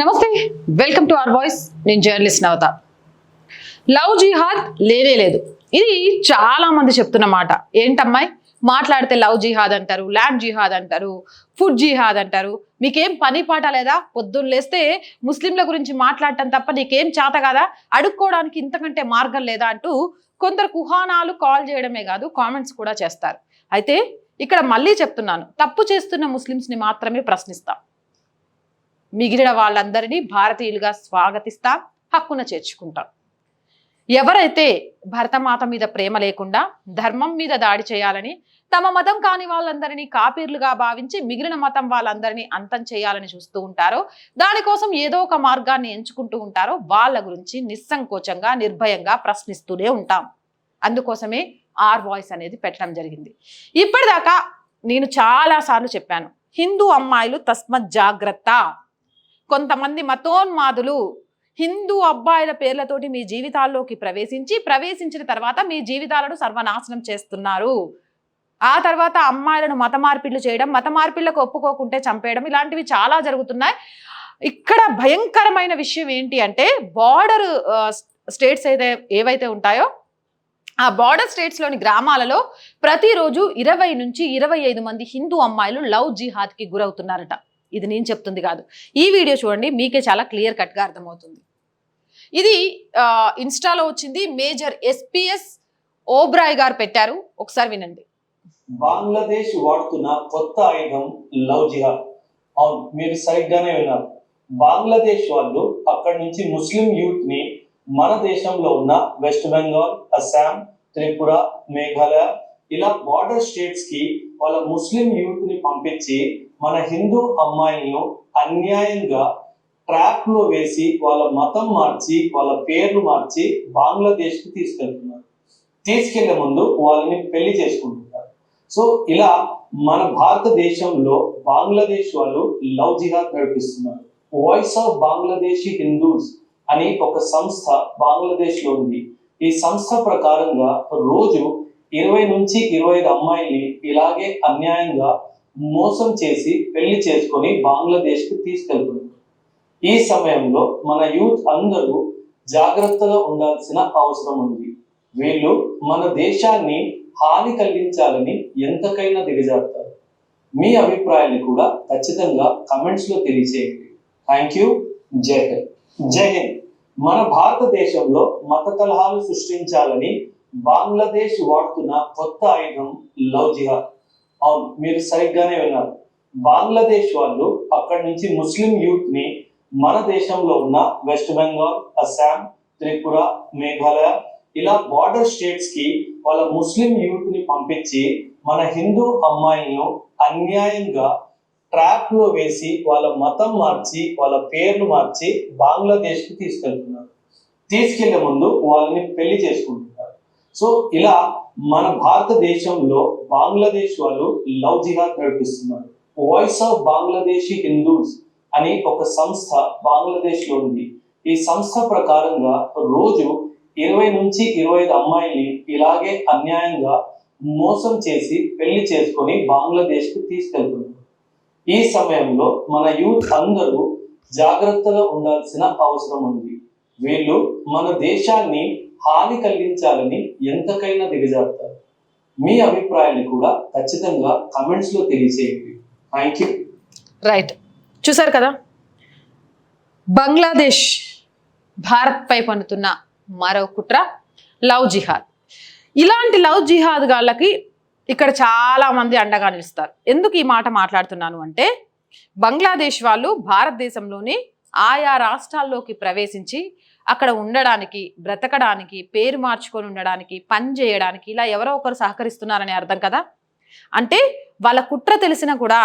నమస్తే. Welcome to our voice నేను journalist నవత. Love జిహాద్ లేనే లేదు. ఇది చాలా మంది చెప్తున్న మాట. ఏంటమ్మాయి? మాట్లాడితే లవ్ జిహాద్ అంటారు ల్యాండ్ జిహాద్ అంటారు ఫుడ్ జిహాద్ అంటారు. మీకేం పని పాట లేదా? పొద్దున్న లేస్తే ముస్లింల గురించి మాట్లాడటం తప్ప నీకేం చేత కాదా? అడుక్కోవడానికి ఇంతకంటే మార్గం లేదా అంటూ కొందరు కుహానాలు కాల్ చేయడమే కాదు కామెంట్స్ కూడా చేస్తారు. అయితే ఇక్కడ మళ్ళీ చెప్తున్నాను. తప్పు చేస్తున్న ముస్లిమ్స్ని మాత్రమే ప్రశ్నిస్తాం. మిగిలిన వాళ్ళందరినీ భారతీయులుగా స్వాగతిస్తాం హక్కున చేర్చుకుంటాం. ఎవరైతే భరతమాత మీద ప్రేమ లేకుండా ధర్మం మీద దాడి చేయాలని తమ మతం కాని వాళ్ళందరినీ కాపీర్లుగా భావించి మిగిలిన మతం వాళ్ళందరినీ అంతం చేయాలని చూస్తూ ఉంటారో దానికోసం ఏదో ఒక మార్గాన్ని ఎంచుకుంటూ ఉంటారో వాళ్ళ గురించి నిస్సంకోచంగా నిర్భయంగా ప్రశ్నిస్తూనే ఉంటాం. అందుకోసమే ఆర్ వాయిస్ అనేది పెట్టడం జరిగింది. ఇప్పటిదాకా నేను చాలాసార్లు చెప్పాను హిందూ అమ్మాయిలు తస్మత్ జాగ్రత్త కొంతమంది మతోన్మాదులు హిందూ అబ్బాయిల పేర్లతోటి మీ జీవితాల్లోకి ప్రవేశించి ప్రవేశించిన తర్వాత మీ జీవితాలను సర్వనాశనం చేస్తున్నారు. ఆ తర్వాత అమ్మాయిలను మత మార్పిళ్ళు చేయడం మత మార్పిళ్ళకు ఒప్పుకోకుంటే చంపేయడం ఇలాంటివి చాలా జరుగుతున్నాయి. ఇక్కడ భయంకరమైన విషయం ఏంటి అంటే బార్డర్ స్టేట్స్ అయితే ఏవైతే ఉంటాయో ఆ బార్డర్ స్టేట్స్లోని గ్రామాలలో ప్రతిరోజు ఇరవై నుంచి ఇరవై ఐదు మంది హిందూ అమ్మాయిలు లవ్ జిహాద్కి గురవుతున్నారట. ఇది నేను చెప్తుంది కాదు. ఈ వీడియో చూడండి మీకే చాలా క్లియర్ కట్గా అర్థమవుతుంది. ఇది ఇన్స్టాలో వచ్చింది మేజర్ ఎస్పిఎస్ ఓబ్రాయ్ గారు పెట్టారు. ఒకసారి వినండి. బంగ్లాదేశ్ వాడుతున్న కొత్త ఆయుధం లవ్ జిహాద్. అవును మీరు సరిగ్గానే విన్నారు. బంగ్లాదేశ్ వాళ్ళు అక్కడి నుంచి ముస్లిం యూత్ని మన దేశంలో ఉన్న వెస్ట్ బెంగాల్ అస్సాం త్రిపుర మేఘాలయ ఇలా బార్డర్ స్టేట్స్కి వాళ్ళ ముస్లిం యూత్ని పంపించి మన హిందూ అమ్మాయిలను అన్యాయంగా ట్రాప్లో వేసి వాళ్ళ మతం మార్చి వాళ్ళ పేర్లు మార్చి బంగ్లాదేశ్కి తీసుకెళ్తున్నారు. తీసుకెళ్ళే ముందు వాళ్ళని పెళ్ళి చేసుకుంటున్నారు. సో ఇలా మన భారతదేశంలో బంగ్లాదేశ్ వాళ్ళు లవ్ జిహాద్ నడిపిస్తున్నారు. వాయిస్ ఆఫ్ బంగ్లాదేశీ హిందూస్ అని ఒక సంస్థ బంగ్లాదేశ్లో ఉంది. ఈ సంస్థ ప్రకారంగా రోజు ఇరవై నుంచి ఇరవై ఐదు అమ్మాయిల్ని ఇలాగే అన్యాయంగా మోసం చేసి పెళ్ళి చేసుకొని బంగ్లాదేశ్కి తీసుకెళ్తున్నారు. ఈ సమయంలో మన యూత్ అందరూ జాగ్రత్తగా ఉండాల్సిన అవసరం ఉంది. వీళ్ళు మన దేశాన్ని హాని కలిగించాలని ఎంతకైనా దిగజారుతారు. మీ అభిప్రాయాన్ని కూడా ఖచ్చితంగా కమెంట్స్లో తెలియచేయండి. Thank you. జై హింద్. జై హింద్. మన భారతదేశంలో మత కలహాలు సృష్టించాలని బంగ్లాదేశ్ వాడుతున్న కొత్త ఆయుధం లవ్ జిహాద్. అవును మీరు సరిగ్గానే విన్నారు. బంగ్లాదేశ్ వాళ్ళు అక్కడి నుంచి ముస్లిం యూత్ని మన దేశంలో ఉన్న వెస్ట్ బెంగాల్ అస్సాం త్రిపుర మేఘాలయ ఇలా బార్డర్ స్టేట్స్కి వాళ్ళ ముస్లిం యూత్ని పంపించి మన హిందూ అమ్మాయిలను అన్యాయంగా ట్రాప్లో వేసి వాళ్ళ మతం మార్చి వాళ్ళ పేర్లు మార్చి బంగ్లాదేశ్కి తీసుకెళ్తున్నారు. తీసుకెళ్ళే ముందు వాళ్ళని పెళ్ళి చేసుకుంటున్నారు. సో ఇలా మన భారతదేశంలో బంగ్లాదేశ్ వాళ్ళు లవ్ జిహాద్ నడిపిస్తున్నారు. వాయిస్ ఆఫ్ బంగ్లాదేశీ హిందూస్ అనే ఒక సంస్థ బంగ్లాదేశ్లో ఉంది. ఈ సంస్థ ప్రకారంగా రోజు ఇరవై నుంచి ఇరవై ఐదు అమ్మాయిల్ని ఇలాగే అన్యాయంగా మోసం చేసి పెళ్ళి చేసుకొని బంగ్లాదేశ్కు తీసుకెళ్తున్నారు. ఈ సమయంలో మన యూత్ అందరూ జాగ్రత్తగా ఉండాల్సిన అవసరం ఉంది. వీళ్ళు మన దేశాన్ని హాని కలిగించాలని ఎంతకైనా దిగజారుతారు మీ అభిప్రాయాన్ని కూడా ఖచ్చితంగా కమెంట్స్లో తెలియజేయండి థ్యాంక్ యూ రైట్ చూసారు కదా? బంగ్లాదేశ్ భారత్ పై పన్నుతున్న మరో కుట్ర లవ్ జిహాద్. ఇలాంటి లవ్ జిహాద్ గాళ్ళకి ఇక్కడ చాలా మంది అండగా నిలుస్తారు. ఎందుకు ఈ మాట మాట్లాడుతున్నాను అంటే బంగ్లాదేశ్ వాళ్ళు భారతదేశంలోని ఆయా రాష్ట్రాల్లోకి ప్రవేశించి అక్కడ ఉండడానికి బ్రతకడానికి పేరు మార్చుకొని ఉండడానికి పని చేయడానికి ఇలా ఎవరో ఒకరు సహకరిస్తున్నారని అర్థం కదా? అంటే వాళ్ళ కుట్ర తెలిసినా కూడా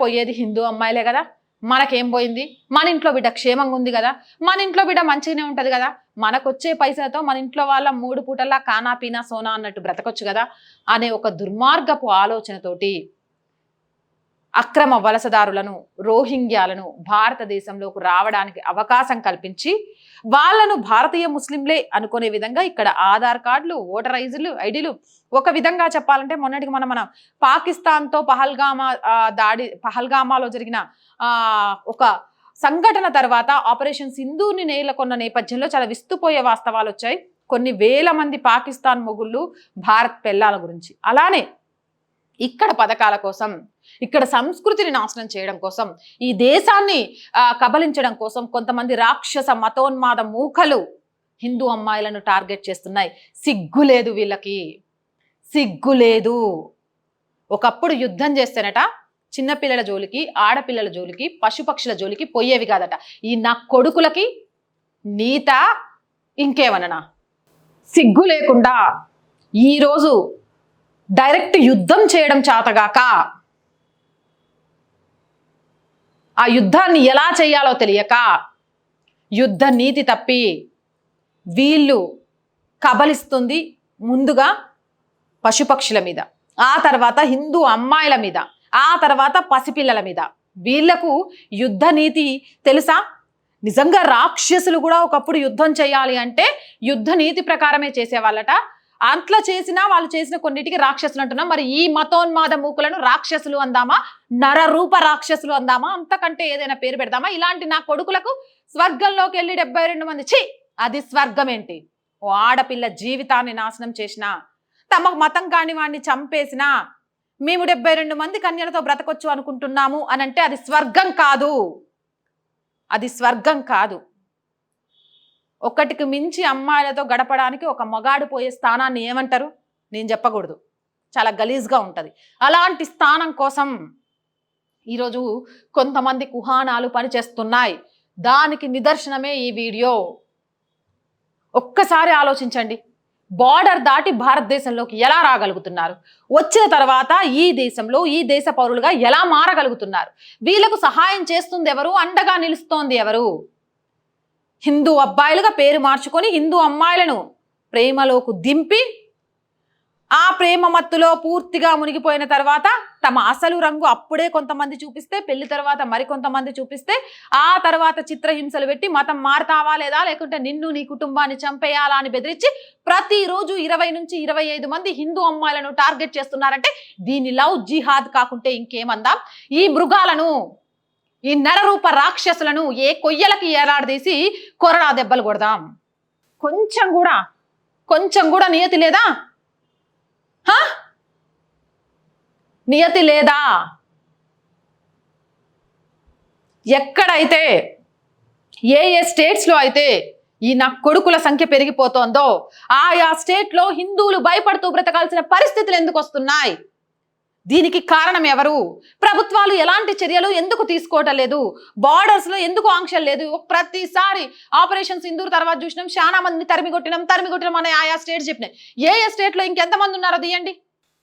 పోయేది హిందూ అమ్మాయిలే కదా? మనకేం పోయింది? మన ఇంట్లో బిడ్డ క్షేమంగా ఉంది కదా? మన ఇంట్లో బిడ్డ మంచిగానే ఉంటుంది కదా? మనకొచ్చే పైసలతో మన ఇంట్లో వాళ్ళ మూడు పూటల్లా కానా పీనా సోనా అన్నట్టు బ్రతకొచ్చు కదా? అనే ఒక దుర్మార్గపు ఆలోచనతోటి అక్రమ వలసదారులను రోహింగ్యాలను భారతదేశంలోకి రావడానికి అవకాశం కల్పించి వాళ్ళను భారతీయ ముస్లింలే అనుకునే విధంగా ఇక్కడ ఆధార్ కార్డులు ఓటర్ ఐజీలు ఐడీలు ఒక విధంగా చెప్పాలంటే మొన్నటికి మనం మన పాకిస్తాన్తో పహల్గామా దాడి పహల్గామాలో జరిగిన ఒక సంఘటన తర్వాత ఆపరేషన్ సింధూర్ని నేలకొన్న నేపథ్యంలో చాలా విస్తుపోయే వాస్తవాలు వచ్చాయి కొన్ని వేల మంది పాకిస్తాన్ మొగుళ్ళు భారత్ పెళ్ళాల గురించి. అలానే ఇక్కడ పథకాల కోసం ఇక్కడ సంస్కృతిని నాశనం చేయడం కోసం ఈ దేశాన్ని కబలించడం కోసం కొంతమంది రాక్షస మతోన్మాద మూకలు హిందూ అమ్మాయిలను టార్గెట్ చేస్తున్నాయి. సిగ్గు లేదు వీళ్ళకి. సిగ్గు లేదు. ఒకప్పుడు యుద్ధం చేస్తేనట చిన్నపిల్లల జోలికి ఆడపిల్లల జోలికి పశుపక్షుల జోలికి పోయేవి కాదట. ఈ నా కొడుకులకి నీత ఇంకేమననా? సిగ్గు లేకుండా ఈరోజు డైరెక్ట్ యుద్ధం చేయడం చేతగాక? ఆ యుద్ధాన్ని ఎలా చేయాలో తెలియక యుద్ధ నీతి తప్పి వీళ్ళు కబలిస్తుంది ముందుగా పశుపక్షుల మీద ఆ తర్వాత హిందూ అమ్మాయిల మీద ఆ తర్వాత పసిపిల్లల మీద. వీళ్ళకు యుద్ధ నీతి తెలుసా? నిజంగా రాక్షసులు కూడా ఒకప్పుడు యుద్ధం చేయాలి అంటే యుద్ధ నీతి ప్రకారమే చేసేవాళ్ళట. అట్లా చేసినా వాళ్ళు చేసిన కొన్నిటికి రాక్షసులు అంటున్నాం. మరి ఈ మతోన్మాద మూకులను రాక్షసులు అందామా? నరరూప రాక్షసులు అందామా? అంతకంటే ఏదైనా పేరు పెడదామా ఇలాంటి నా కొడుకులకు స్వర్గంలోకి వెళ్ళి డెబ్బై రెండు మంది ఛీ! అది స్వర్గం ఏంటి ఓ ఆడపిల్ల జీవితాన్ని నాశనం చేసిన తమ మతం కాని వాడిని చంపేసిన మేము డెబ్బై రెండు మంది కన్యలతో బ్రతకొచ్చు అనుకుంటున్నాము అని అంటే అది స్వర్గం కాదు. అది స్వర్గం కాదు. ఒకటికి మించి అమ్మాయిలతో గడపడానికి ఒక మగాడు పోయే స్థానాన్ని ఏమంటారు? నేను చెప్పకూడదు. చాలా గలీజ్గా ఉంటుంది. అలాంటి స్థానం కోసం ఈరోజు కొంతమంది కుహానాలు పనిచేస్తున్నాయి. దానికి నిదర్శనమే ఈ వీడియో. ఒక్కసారి ఆలోచించండి. బార్డర్ దాటి భారతదేశంలోకి ఎలా రాగలుగుతున్నారు? వచ్చిన తర్వాత ఈ దేశంలో ఈ దేశ పౌరులుగా ఎలా మారగలుగుతున్నారు? వీళ్ళకు సహాయం చేస్తుంది ఎవరు? అండగా నిలుస్తోంది ఎవరు? హిందూ అబ్బాయిలుగా పేరు మార్చుకొని హిందూ అమ్మాయిలను ప్రేమలోకి దింపి ఆ ప్రేమ మత్తులో పూర్తిగా మునిగిపోయిన తర్వాత తమ అసలు రంగు అప్పుడే కొంతమంది చూపిస్తే పెళ్ళి తర్వాత మరికొంతమంది చూపిస్తే ఆ తర్వాత చిత్రహింసలు పెట్టి మతం మారుతావా లేదా లేకుంటే నిన్ను నీ కుటుంబాన్ని చంపేయాలా అని బెదిరించి ప్రతిరోజు ఇరవై నుంచి ఇరవై ఐదు మంది హిందూ అమ్మాయిలను టార్గెట్ చేస్తున్నారంటే దీన్ని లవ్ జిహాద్ కాకుంటే ఇంకేమందాం? ఈ మృగాలను ఈ నరరూప రాక్షసులను ఏ కొయ్యలకి ఏలాడదీసి కొరడా దెబ్బలు కొడదాం. కొంచెం కూడా కొంచెం కూడా నియతి లేదా? నియతి లేదా? ఎక్కడైతే ఏ ఏ స్టేట్స్లో అయితే ఈ నా కొడుకుల సంఖ్య పెరిగిపోతోందో ఆయా స్టేట్లో హిందువులు భయపడుతూ బ్రతకాల్సిన పరిస్థితులు ఎందుకు వస్తున్నాయి? దీనికి కారణం ఎవరు? ప్రభుత్వాలు ఎలాంటి చర్యలు ఎందుకు తీసుకోవటం లేదు? బార్డర్స్లో ఎందుకు ఆంక్షలు లేదు? ప్రతిసారి ఆపరేషన్ సింధూర్ తర్వాత చూసినాం చాలా మందిని తరిమి కొట్టినాం తరిమి కొట్టినాం అనే ఆయా స్టేట్ చెప్పినాయి. ఏ ఏ స్టేట్లో ఇంకెంతమంది ఉన్నారో తీయండి.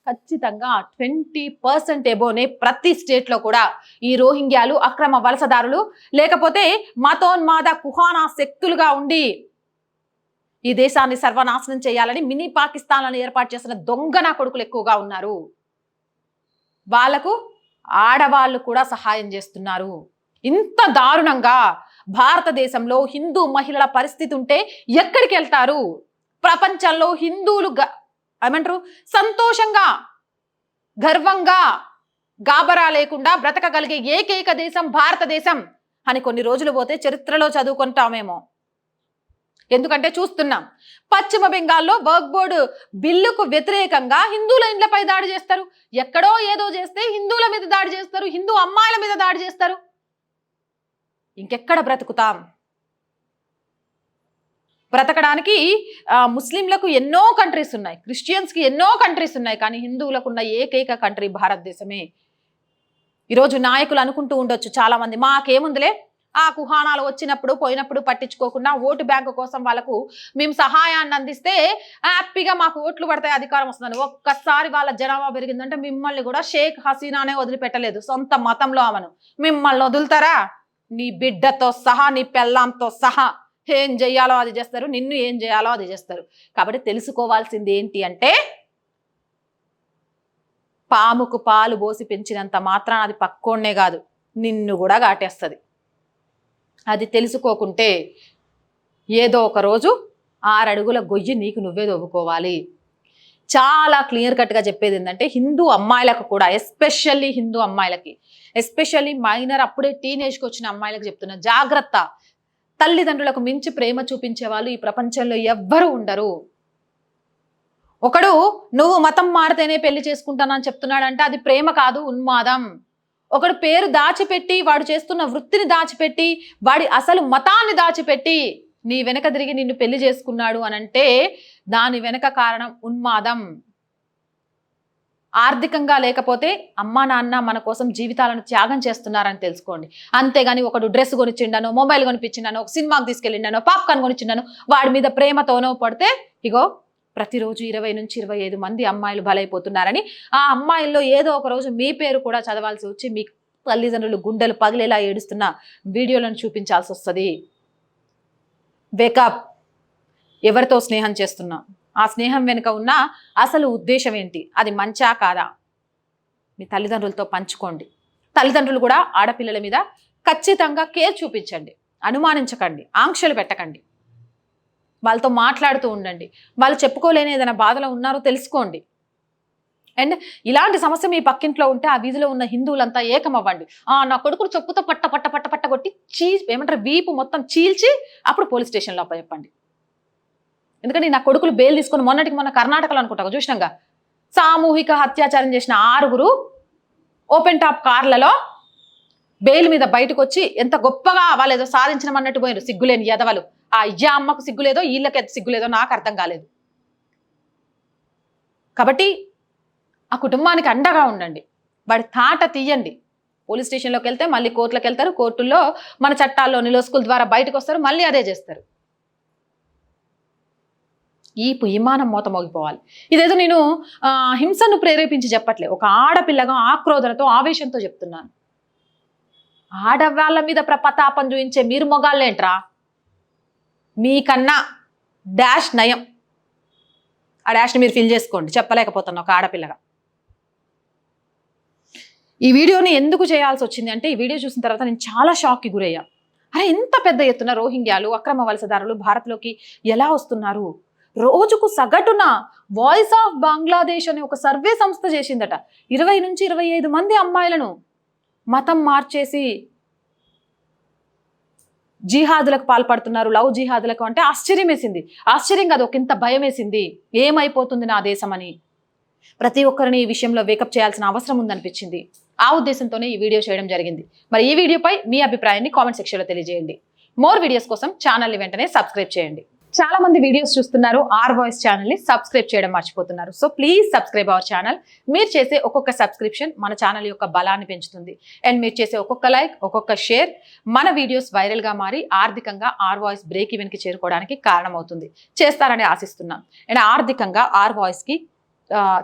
ఖచ్చితంగా ట్వంటీ పర్సెంట్ ఎబోనే ప్రతి స్టేట్లో కూడా ఈ రోహింగ్యాలు అక్రమ వలసదారులు లేకపోతే మతోన్మాద కుహానా శక్తులుగా ఉండి ఈ దేశాన్ని సర్వనాశనం చేయాలని మినీ పాకిస్తాన్లను ఏర్పాటు చేసిన దొంగ నా కొడుకులు ఎక్కువగా ఉన్నారు. వాళ్ళకు ఆడవాళ్ళు కూడా సహాయం చేస్తున్నారు. ఇంత దారుణంగా భారతదేశంలో హిందూ మహిళల పరిస్థితి ఉంటే ఎక్కడికి వెళ్తారు? ప్రపంచంలో హిందువులు ఏమంటారు? సంతోషంగా గర్వంగా గాబరా లేకుండా బ్రతకగలిగే ఏకైక దేశం భారతదేశం అని కొన్ని రోజులు పోతే చరిత్రలో చదువుకుంటామేమో. ఎందుకంటే చూస్తున్నాం. పశ్చిమ బెంగాల్లో వర్క్ బోర్డు బిల్లుకు వ్యతిరేకంగా హిందువుల ఇండ్లపై దాడి చేస్తారు. ఎక్కడో ఏదో చేస్తే హిందువుల మీద దాడి చేస్తారు హిందూ అమ్మాయిల మీద దాడి చేస్తారు. ఇంకెక్కడ బ్రతుకుతాం? బ్రతకడానికి ముస్లింలకు ఎన్నో కంట్రీస్ ఉన్నాయి. క్రిస్టియన్స్కి ఎన్నో కంట్రీస్ ఉన్నాయి. కానీ హిందువులకు ఉన్న ఏకైక కంట్రీ భారతదేశమే. ఈరోజు నాయకులు అనుకుంటూ ఉండొచ్చు చాలామంది మాకేముందిలే? ఆ కుహానాలు వచ్చినప్పుడు పోయినప్పుడు పట్టించుకోకుండా ఓటు బ్యాంకు కోసం వాళ్ళకు మేము సహాయాన్ని అందిస్తే హ్యాపీగా మాకు ఓట్లు పడతాయి అధికారం వస్తుందని. ఒక్కసారి వాళ్ళ జనాభా పెరిగిందంటే మిమ్మల్ని కూడా షేక్ హసీనానే వదిలిపెట్టలేదు. సొంత మతంలో ఆమెను. మిమ్మల్ని వదులుతారా? నీ బిడ్డతో సహా నీ పెళ్ళాంతో సహా ఏం చేయాలో అది చేస్తారు. నిన్ను ఏం చేయాలో అది చేస్తారు. కాబట్టి తెలుసుకోవాల్సింది ఏంటి అంటే పాముకు పాలు పోసి పెంచినంత మాత్రాన అది పక్కోనే కాదు. నిన్ను కూడా కాటేస్తుంది. అది తెలుసుకోకుంటే ఏదో ఒక రోజు ఆరడుగుల గొయ్యి నీకు నువ్వే దొవ్వుకోవాలి చాలా క్లియర్ కట్గా చెప్పేది ఏంటంటే హిందూ అమ్మాయిలకు కూడా ఎస్పెషల్లీ హిందూ అమ్మాయిలకి ఎస్పెషల్లీ మైనర్ అప్పుడే టీనేజ్కి వచ్చిన అమ్మాయిలకు చెప్తున్నా జాగ్రత్త. తల్లిదండ్రులకు మించి ప్రేమ చూపించే వాళ్ళు ఈ ప్రపంచంలో ఎవ్వరూ ఉండరు. ఒకడు నువ్వు మతం మారితేనే పెళ్ళి చేసుకుంటానని చెప్తున్నాడంటే అది ప్రేమ కాదు ఉన్మాదం. ఒకడు పేరు దాచిపెట్టి వాడు చేస్తున్న వృత్తిని దాచిపెట్టి వాడి అసలు మతాన్ని దాచిపెట్టి నీ వెనక తిరిగి నిన్ను పెళ్ళి చేసుకున్నాడు అని అంటే దాని వెనక కారణం ఉన్మాదం. ఆర్థికంగా లేకపోతే అమ్మా నాన్న మన కోసం జీవితాలను త్యాగం చేస్తున్నారని తెలుసుకోండి. అంతేగాని ఒకడు డ్రెస్ కొనిచ్చిండనో మొబైల్ కొనిపించిండనో ఒక సినిమాకి తీసుకెళ్ళిండనో పాప్కార్న్ కొనిచ్చిండనో వాడి మీద ప్రేమతోనో పడితే ఇగో ప్రతిరోజు ఇరవై నుంచి ఇరవై ఐదు మంది అమ్మాయిలు బలైపోతున్నారని ఆ అమ్మాయిల్లో ఏదో ఒక రోజు మీ పేరు కూడా చదవాల్సి వచ్చి మీ తల్లిదండ్రులు గుండెలు పగిలేలా ఏడుస్తున్న వీడియోలను చూపించాల్సి వస్తుంది. వేకప్ ఎవరితో స్నేహం చేస్తున్నా? ఆ స్నేహం వెనుక ఉన్న అసలు ఉద్దేశం ఏంటి? అది మంచా కాదా? మీ తల్లిదండ్రులతో పంచుకోండి. తల్లిదండ్రులు కూడా ఆడపిల్లల మీద ఖచ్చితంగా కేర్ చూపించండి. అనుమానించకండి. ఆంక్షలు పెట్టకండి. వాళ్ళతో మాట్లాడుతూ ఉండండి. వాళ్ళు చెప్పుకోలేని ఏదైనా బాధలో ఉన్నారో తెలుసుకోండి. అండ్ ఇలాంటి సమస్య మీ పక్కింట్లో ఉంటే ఆ వీధిలో ఉన్న హిందువులంతా ఏకమవ్వండి. ఆ నా కొడుకును చెప్పుతో పట్ట పట్ట పట్ట పట్ట కొట్టి చీ ఏమంటారు వీపు మొత్తం చీల్చి అప్పుడు పోలీస్ స్టేషన్లో చెప్పండి ఎందుకంటే నా కొడుకులు బెయిల్ తీసుకొని మొన్నటికి మొన్న కర్ణాటకలో అనుకుంటా చూసినాగా. సామూహిక అత్యాచారం చేసిన ఆరుగురు ఓపెన్ టాప్ కార్లలో బెయిల్ మీద బయటకు వచ్చి ఎంత గొప్పగా వాళ్ళు ఏదో సాధించడం అన్నట్టు పోయారు సిగ్గులేని యదవలు. ఆ అయ్యా అమ్మకు సిగ్గులేదో వీళ్ళకి ఎంత సిగ్గులేదో నాకు అర్థం కాలేదు. కాబట్టి ఆ కుటుంబానికి అండగా ఉండండి. వాడి తాట తీయండి. పోలీస్ స్టేషన్లోకి వెళ్తే మళ్ళీ కోర్టులకు వెళ్తారు. కోర్టుల్లో మన చట్టాల్లో నిలోస్కుల ద్వారా బయటకు వస్తారు. మళ్ళీ అదే చేస్తారు. ఈ విమానం మూత మోగిపోవాలి. ఇదేదో నేను హింసను ప్రేరేపించి చెప్పట్లే ఒక ఆడపిల్లగా ఆక్రోధనతో ఆవేశంతో చెప్తున్నాను. ఆడవాళ్ళ మీద ప్రపతాపం చూపించే మీరు మొగాళ్ళేంట్రా? మీకన్నా డాష్ నయం. ఆ డాష్ని మీరు ఫిల్ చేసుకోండి. చెప్పలేకపోతున్నా ఒక ఆడపిల్లగా. ఈ వీడియోని ఎందుకు చేయాల్సి వచ్చింది అంటే ఈ వీడియో చూసిన తర్వాత నేను చాలా షాక్కి గురయ్యా. అరే ఎంత పెద్ద ఎత్తున రోహింగ్యాలు అక్రమ వలసదారులు భారత్లోకి ఎలా వస్తున్నారు? రోజుకు సగటున వాయిస్ ఆఫ్ బంగ్లాదేశ్ అనే ఒక సర్వే సంస్థ చేసిందట. ఇరవై నుంచి ఇరవై ఐదు మంది అమ్మాయిలను మతం మార్చేసి జిహాదులకు పాల్పడుతున్నారు. లవ్ జిహాదులకు అంటే ఆశ్చర్యం వేసింది. ఆశ్చర్యం కాదు ఒక ఇంత భయం వేసింది. ఏమైపోతుంది నా దేశం అని. ప్రతి ఒక్కరిని ఈ విషయంలో వేకప్ చేయాల్సిన అవసరం ఉందనిపించింది. ఆ ఉద్దేశంతోనే ఈ వీడియో చేయడం జరిగింది. మరి ఈ వీడియోపై మీ అభిప్రాయాన్ని కామెంట్ సెక్షన్లో తెలియజేయండి. మోర్ వీడియోస్ కోసం ఛానల్ని వెంటనే సబ్స్క్రైబ్ చేయండి. చాలా మంది వీడియోస్ చూస్తున్నారు ఆర్ వాయిస్ ఛానల్ని సబ్స్క్రైబ్ చేయడం మర్చిపోతున్నారు. So please subscribe our channel మీరు చేసే ఒక్కొక్క సబ్స్క్రిప్షన్ మన ఛానల్ యొక్క బలాన్ని పెంచుతుంది. అండ్ మీరు చేసే ఒక్కొక్క లైక్ ఒక్కొక్క షేర్ మన వీడియోస్ వైరల్గా మారి ఆర్థికంగా ఆర్ వాయిస్ బ్రేక్ ఈవెన్కి చేరుకోవడానికి కారణమవుతుంది. చేస్తారని ఆశిస్తున్నాం. అండ్ ఆర్థికంగా ఆర్ వాయిస్కి కి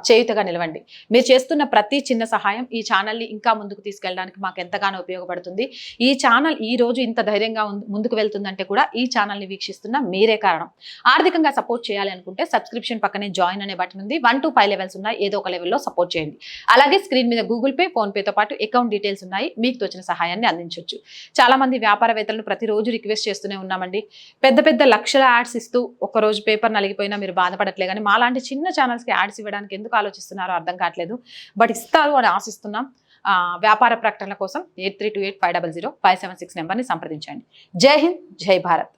చేయుతగా నిలవండి. మీరు చేస్తున్న ప్రతి చిన్న సహాయం ఈ ఛానల్ని ఇంకా ముందుకు తీసుకెళ్ళడానికి మాకు ఎంతగానో ఉపయోగపడుతుంది. ఈ ఛానల్ ఈ రోజు ఇంత ధైర్యంగా ముందుకు వెళ్తుందంటే కూడా ఈ ఛానల్ని వీక్షిస్తున్న మీరే కారణం. ఆర్థికంగా సపోర్ట్ చేయాలి అనుకుంటే సబ్స్క్రిప్షన్ పక్కనే జాయిన్ అనే బటన్ ఉంది. వన్ టు ఫైవ్ లెవెల్స్ ఉన్నాయి. ఏదో ఒక లెవెల్లో సపోర్ట్ చేయండి. అలాగే స్క్రీన్ మీద గూగుల్ పే ఫోన్పేతో పాటు అకౌంట్ డీటెయిల్స్ ఉన్నాయి. మీకు తోచిన సహాయాన్ని అందించవచ్చు చాలా మంది వ్యాపారవేత్తలను ప్రతిరోజు రిక్వెస్ట్ చేస్తూనే ఉన్నామండి. పెద్ద పెద్ద లక్షల యాడ్స్ ఇస్తూ ఒక రోజు పేపర్ నలిగిపోయినా మీరు బాధపడట్లే కానీ మాలాంటి చిన్న ఛానల్స్కి యాడ్స్ ఇవ్వడం ఇవ్వడానికి ఎందుకు ఆలోచిస్తున్నారో అర్థం కావట్లేదు. బట్ ఇస్తారు అని ఆశిస్తున్నాం. ఆ, వ్యాపార ప్రకటనల కోసం eight three two eight five double zero five seven six నెంబర్ని సంప్రదించండి. జై హింద్ జై భారత్.